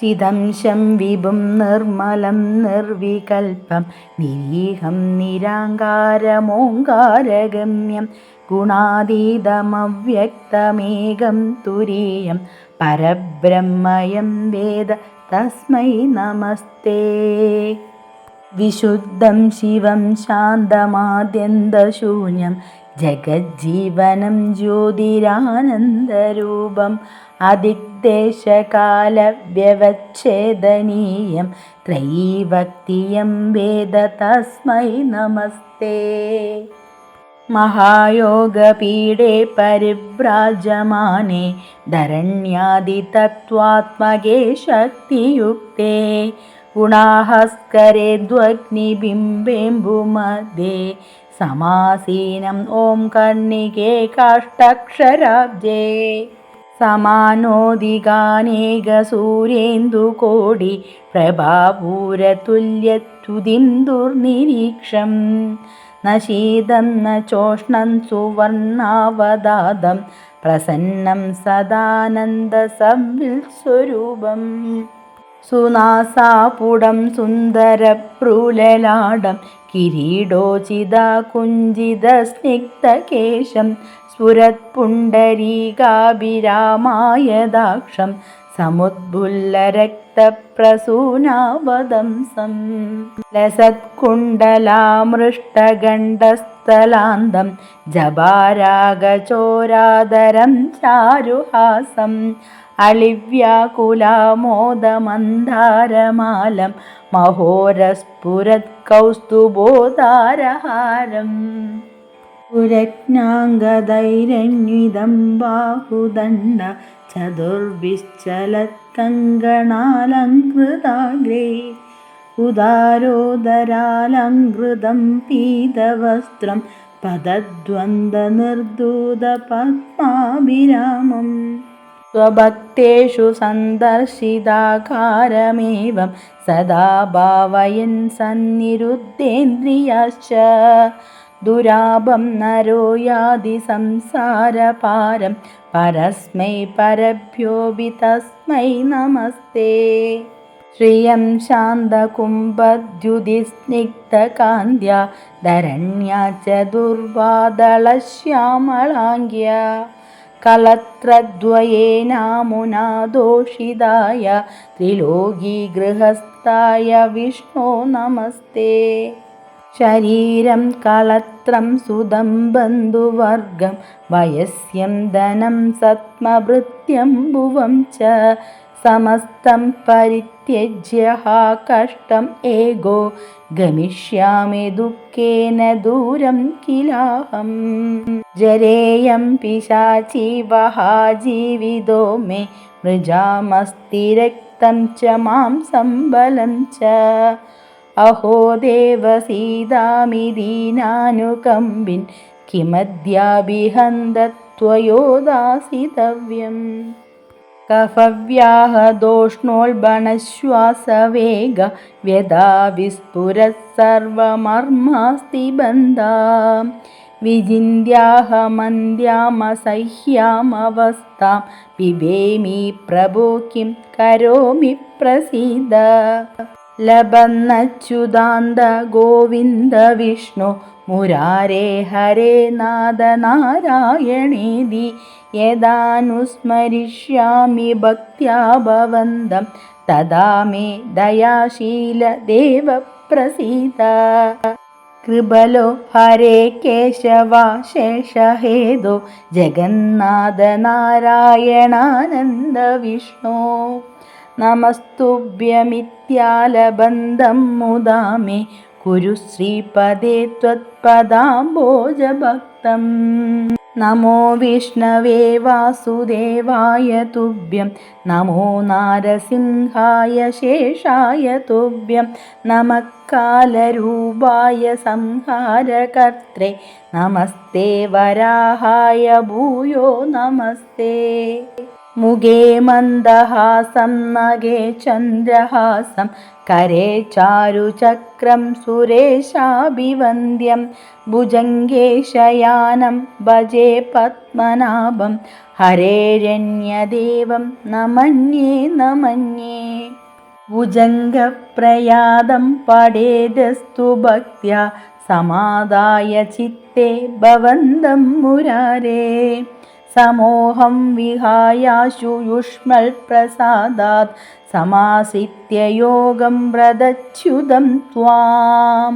ചിദംശം വിഭും നിർമ്മലം നിർവികൽപം നിരീഹം നിരാങ്കാരമോങ്കാരഗമ്യം ഗുണാതീതമവ്യക്തമേകം തുരീയം പരബ്രഹ്മയം വേദ തസ്മൈ നമസ്തേ. വിശുദ്ധം ശിവം ശാന്തമാദ്യന്തശൂന്യം जगज्जीवनं ज्योतिरानन्दरूपम् अधिक्देशकालव्यवच्छेदनीयं त्रयीभक्तियं वेद तस्मै नमस्ते। महायोगपीडे परिव्राजमाने धरण्यादितत्त्वात्मके शक्तियुक्ते गुणाहस्करे द्वग्निबिम्बेम्बुमदे समासीनम् ॐ कर्णिके काष्ठक्षराब्जे समानोदिगानेकसूर्येन्दुकोटि प्रभापूरतुल्यत्युदिं दुर्निरीक्षम् न शीतं न चोष्णं सुवर्णावदादं प्रसन्नं सदानन्दसंविल्स्वरूपम् सुनासापुडं सुन्दरप्रुललाडं കിരീടോചിത കുഞ്ചിത സ്നിഗ്ധകേശം സ്ഫുരത്പുണ്ടരീകാഭിരാമായദാക്ഷം സമുദ്ബുല്ലരക്തപ്രസൂനാവദംസം ലസത്കുണ്ടലാമൃഷ്ടഗണ്ഡസ്ഥലാന്തം ജപാരാഗചോരാദരം ചാരുഹാസം അളിവ്യാകുലാമോദമന്ധാരമാലം മഹോരസ്ഫുരത് കൗസ്തുബോധാരഹാരം പുരജ്ഞാംഗധൈരന്യുതം ബാഹുദണ്ഡ ചതുർവിശ്ചലത്കങ്കണാലങ്കൃതാഗ്രേ ഉദാരോദരാലങ്കൃതം പീതവസ്ത്രം പദദ്വന്ദ്നിർദൂത പത്മാഭിരാമം स्वभक्तेषु सन्दर्शिताकारमेवं सदा भावयन् सन्निरुद्धेन्द्रियाश्च दुराभं नरो यादि संसारपारं परस्मै परभ्योऽपि तस्मै नमस्ते श्रियं शान्तकुम्भद्युतिस्निग्धकान्त्या धरण्या च दुर्वादळश्यामलाङ्ग्या कलत्रद्वयेनामुना दोषिताय त्रिलोकीगृहस्थाय विष्णो नमस्ते शरीरं कलत्रं सुदं बन्धुवर्गं वयस्यं धनं सत्मभृत्यं भुवं च समस्तं परित्यज्य हा कष्टम् एगो गमिष्यामि दुःखेन दूरं किलाहम् जरेयं पिशाची वहा जीवितो मे मृजामस्ति रक्तं च मां सम्बलं च अहो देवसीदामि दीनानुकम्बिन् കഫവ്യാഹദോഷ്ണോൽബണശ്വാസവേഗ വ്യഥാ വിസ്ഫുരഃ സർവമർമാസ്തി ബന്ധ വിചിന്യാഹമന്ത്യാമസഹ്യാമവസ്ഥാം പിബേമി പ്രഭോ കിം കരോമി പ്രസീദ. ലബന്നച്യുതാന്ത ഗോവിന്ദ വിഷ്ണു. മുരാരേ ഹരേ നാദ നാരായണേതി. नारायणेदि यदानुस्मरिष्यामि भक्त्या भवन्तं तदा मे दयाशीलदेव प्रसीद कृबलो हरे केशवा शेषहेदो जगन्नाथनारायणानन्द विष्णो नमस्तुभ्यमित्यालबन्धं मुदा मे कुरु श्रीपदे त्वत्पदाम्बोजभक्तम् നമോ വിഷ്ണവേ വാസുദേവായ തുഭ്യം. നമോ നാരസിംഹായ ശേഷായ തുഭ്യം. നമക്കാലരൂപായ സംഹാരകർത്രേ നമസ്തേ വരാഹായ ഭൂയോ നമസ്തേ. मुगे मन्दहासं नगे चन्द्रहासं करे चारुचक्रं सुरेशाभिवन्द्यं भुजङ्गे शयानं भजे पद्मनाभं हरेरण्यदेवं नमन्ये नमन्ये भुजङ्गप्रयादं पडेदस्तु भक्त्या समादाय चित्ते भवन्दं मुरारे സമോഹം വിഹായാശു യുഷ്മൽ പ്രസാദാത് സമാസിത്യ യോഗം വ്രതച്യുതം ത്വാം.